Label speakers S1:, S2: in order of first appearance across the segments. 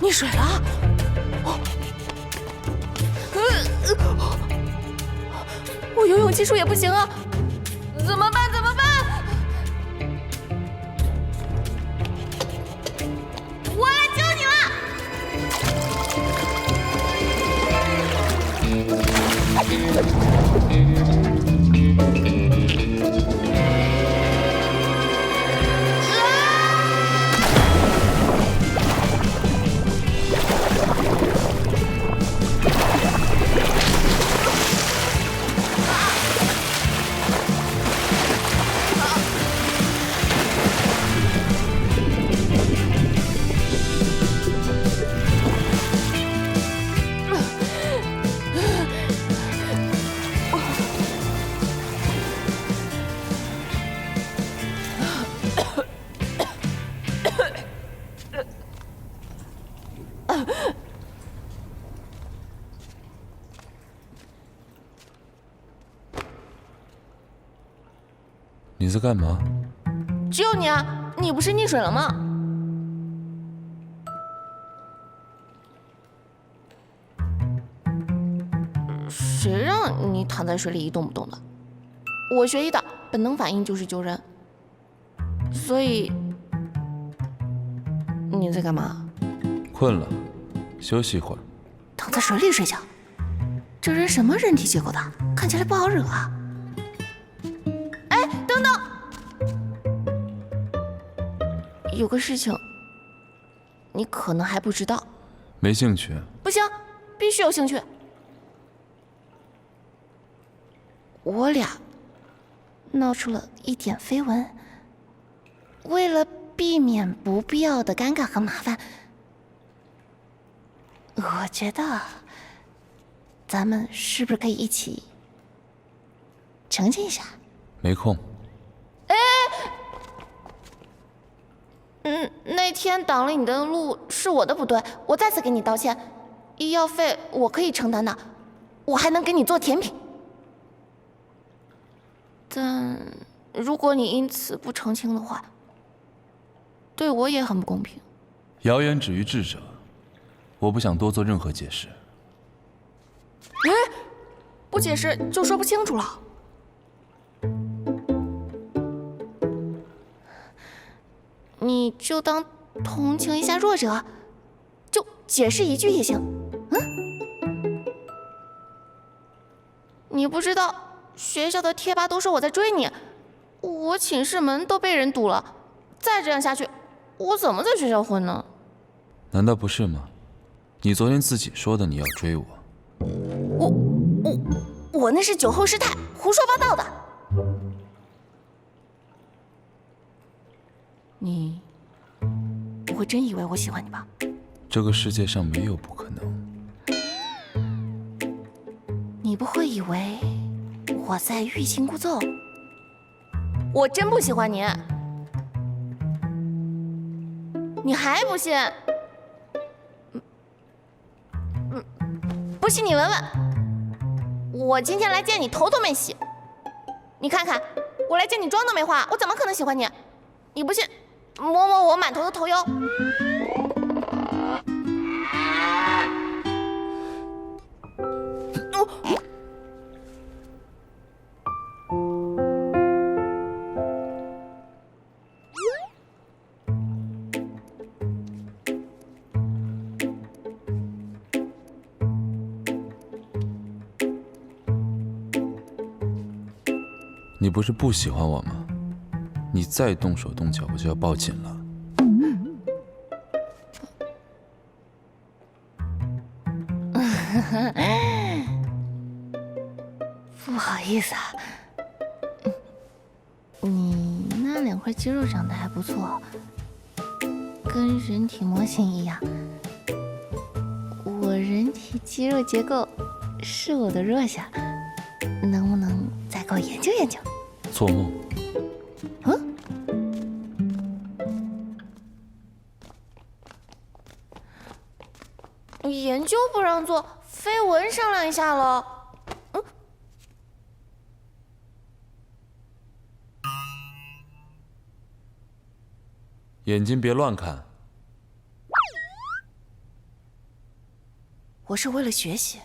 S1: 溺水了！我游泳技术也不行啊，怎么办？怎么办？我来救你了！
S2: 你在干嘛？
S1: 救你啊！你不是溺水了吗？谁让你躺在水里一动不动的？我学医的，本能反应就是救人。所以你在干嘛？
S2: 困了，休息一会儿。
S1: 躺在水里睡觉？这人什么人体结构的？看起来不好惹啊！哎，等等，有个事情你可能还不知道。
S2: 没兴趣。
S1: 不行，必须有兴趣。我俩闹出了一点绯闻，为了避免不必要的尴尬和麻烦，我觉得咱们是不是可以一起澄清一下？
S2: 没空。
S1: 哎嗯，那天挡了你的路是我的不对，我再次给你道歉。医药费我可以承担的，我还能给你做甜品。但如果你因此不澄清的话，对我也很不公平。
S2: 谣言止于智者，我不想多做任何解释。
S1: 不解释就说不清楚了。你就当同情一下弱者，就解释一句也行。嗯，你不知道学校的贴吧都说我在追你，我寝室门都被人堵了。再这样下去，我怎么在学校混呢？
S2: 难道不是吗？你昨天自己说的，你要追我。
S1: 我我我那是酒后失态，胡说八道的。你不会真以为我喜欢你吧？
S2: 这个世界上没有不可能。
S1: 你不会以为我在欲擒故纵？我真不喜欢你。你还不信？不信你闻闻。我今天来见你，头都没洗。你看看，我来见你妆都没化，我怎么可能喜欢你？你不信，摸摸我满头的头油。
S2: 你不是不喜欢我吗？你再动手动脚，我就要报警了。
S1: 不好意思啊，你那两块肌肉长得还不错，跟人体模型一样。我人体肌肉结构是我的弱项，能不能再给我研究研究？
S2: 做梦。
S1: 嗯？研究不让做，绯闻商量一下喽。嗯？
S2: 眼睛别乱看。
S1: 我是为了学习。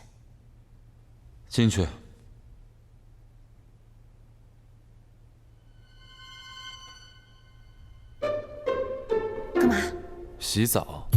S2: 进去。洗澡。